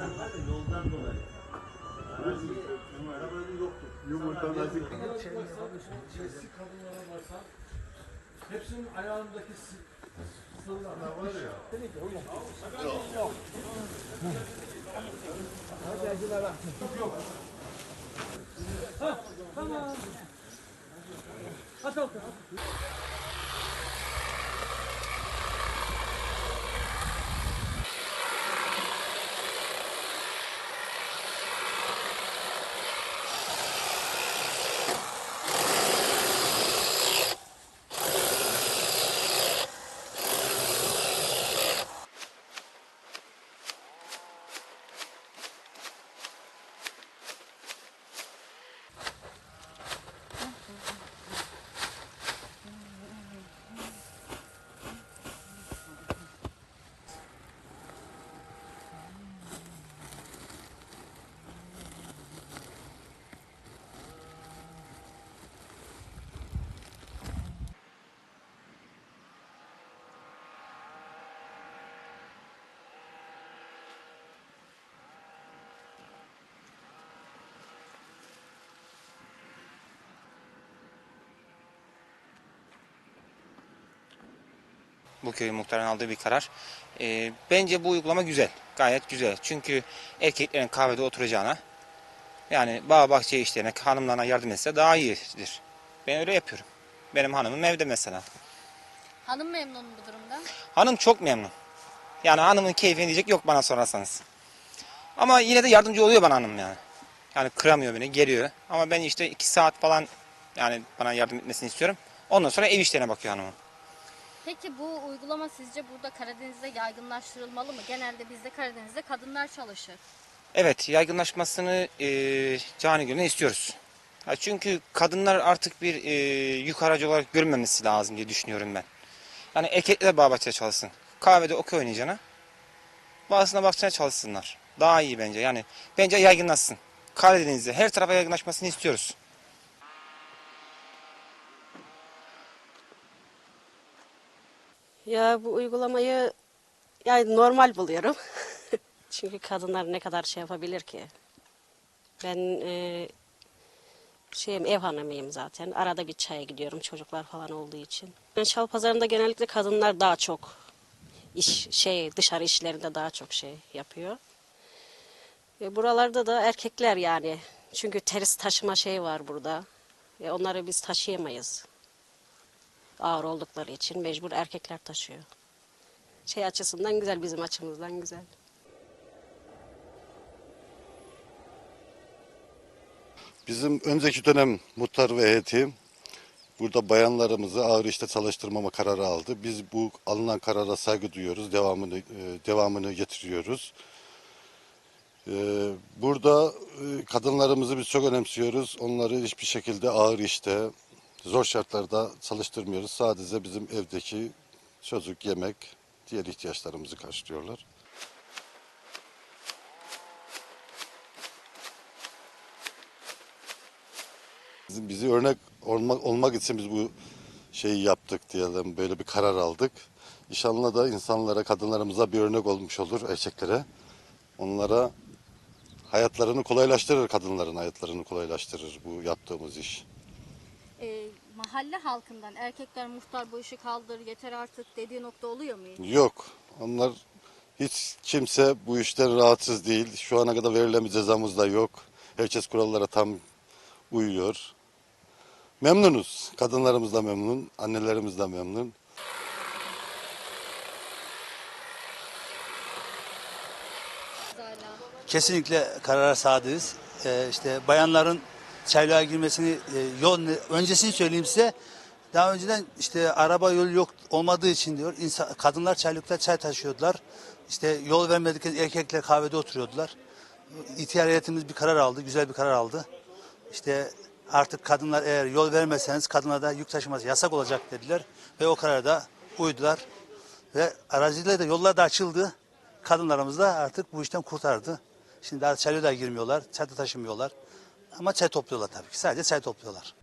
yasak var da yoldan dolayı. Arazi arabanın yoktu. Yumurta nasıl? Eski kadınlara baksan hepsinin ayağındaki sı- sırlar var ya. Bu köyün muhtarının aldığı bir karar. Ee, bence bu uygulama güzel. Gayet güzel. Çünkü erkeklerin kahvede oturacağına yani bağ bahçe işlerine hanımlarına yardım etse daha iyidir. Ben öyle yapıyorum. Benim hanımım evde mesela. Hanım memnun bu durumda. Hanım çok memnun. Yani hanımın keyfini diyecek yok bana sorarsanız. Ama yine de yardımcı oluyor bana hanım yani. Yani kıramıyor beni, geliyor. Ama ben işte iki saat falan yani bana yardım etmesini istiyorum. Ondan sonra ev işlerine bakıyor hanımım. Peki bu uygulama sizce burada Karadeniz'de yaygınlaştırılmalı mı? Genelde bizde Karadeniz'de kadınlar çalışır. Evet, yaygınlaşmasını e, cani gönülden istiyoruz. Ya çünkü kadınlar artık bir e, yük aracı olarak görünmemesi lazım diye düşünüyorum ben. Yani erkekler bahçede çalışsın. Kahvede okey oynayacağına bağısına bahçede çalışsınlar. Daha iyi bence. Yani bence yaygınlaşsın. Karadeniz'de her tarafa yaygınlaşmasını istiyoruz. Ya bu uygulamayı yani normal buluyorum. Çünkü kadınlar ne kadar şey yapabilir ki? Ben e, şeyim ev hanımıyım zaten. Arada bir çaya gidiyorum çocuklar falan olduğu için. Yani Şal pazarında genellikle kadınlar daha çok iş şey dışarı işlerinde daha çok şey yapıyor. Ve buralarda da erkekler yani. Çünkü teris taşıma şey var burada. Ve onları biz taşıyamayız ağır oldukları için mecbur erkekler taşıyor. Şey açısından güzel, bizim açımızdan güzel. Bizim önceki dönem muhtar ve heyeti burada bayanlarımızı ağır işte çalıştırmama kararı aldı. Biz bu alınan karara saygı duyuyoruz. Devamını e, devamını getiriyoruz. E, Burada e, kadınlarımızı biz çok önemsiyoruz. Onları hiçbir şekilde ağır işte, zor şartlarda çalıştırmıyoruz. Sadece bizim evdeki çocuk, yemek, diğer ihtiyaçlarımızı karşılıyorlar. Bizim bizi örnek olmak, olmak için biz bu şeyi yaptık diyelim, böyle bir karar aldık. İnşallah da insanlara, kadınlarımıza bir örnek olmuş olur, erkeklere. Onlara hayatlarını kolaylaştırır, kadınların hayatlarını kolaylaştırır bu yaptığımız iş. Mahalle halkından erkekler muhtar bu işi kaldır yeter artık dediği nokta oluyor mu? hiç? Yok, onlar hiç kimse bu işten rahatsız değil. Şu ana kadar verilen bir cezamız da yok. Herkes kurallara tam uyuyor. Memnunuz. Kadınlarımız da memnun, annelerimiz de memnun. Kesinlikle karara sadığız. Ee, işte bayanların çaylığa girmesini e, yol öncesini söyleyeyim size. Daha önceden işte araba yol yok olmadığı için diyor insan, kadınlar çaylıkta çay taşıyordular. İşte yol vermedikleri erkekler kahvede oturuyordular. İhtiyar heyetimiz bir karar aldı, güzel bir karar aldı. İşte artık kadınlar eğer yol vermezseniz kadınlara yük taşıması yasak olacak dediler. Ve o karara da uydular. Ve aracıyla da yollar da açıldı. Kadınlarımız da artık bu işten kurtardı. Şimdi daha çaylığa da girmiyorlar, da taşımıyorlar. Ama çay topluyorlar tabii ki. Sadece çay topluyorlar.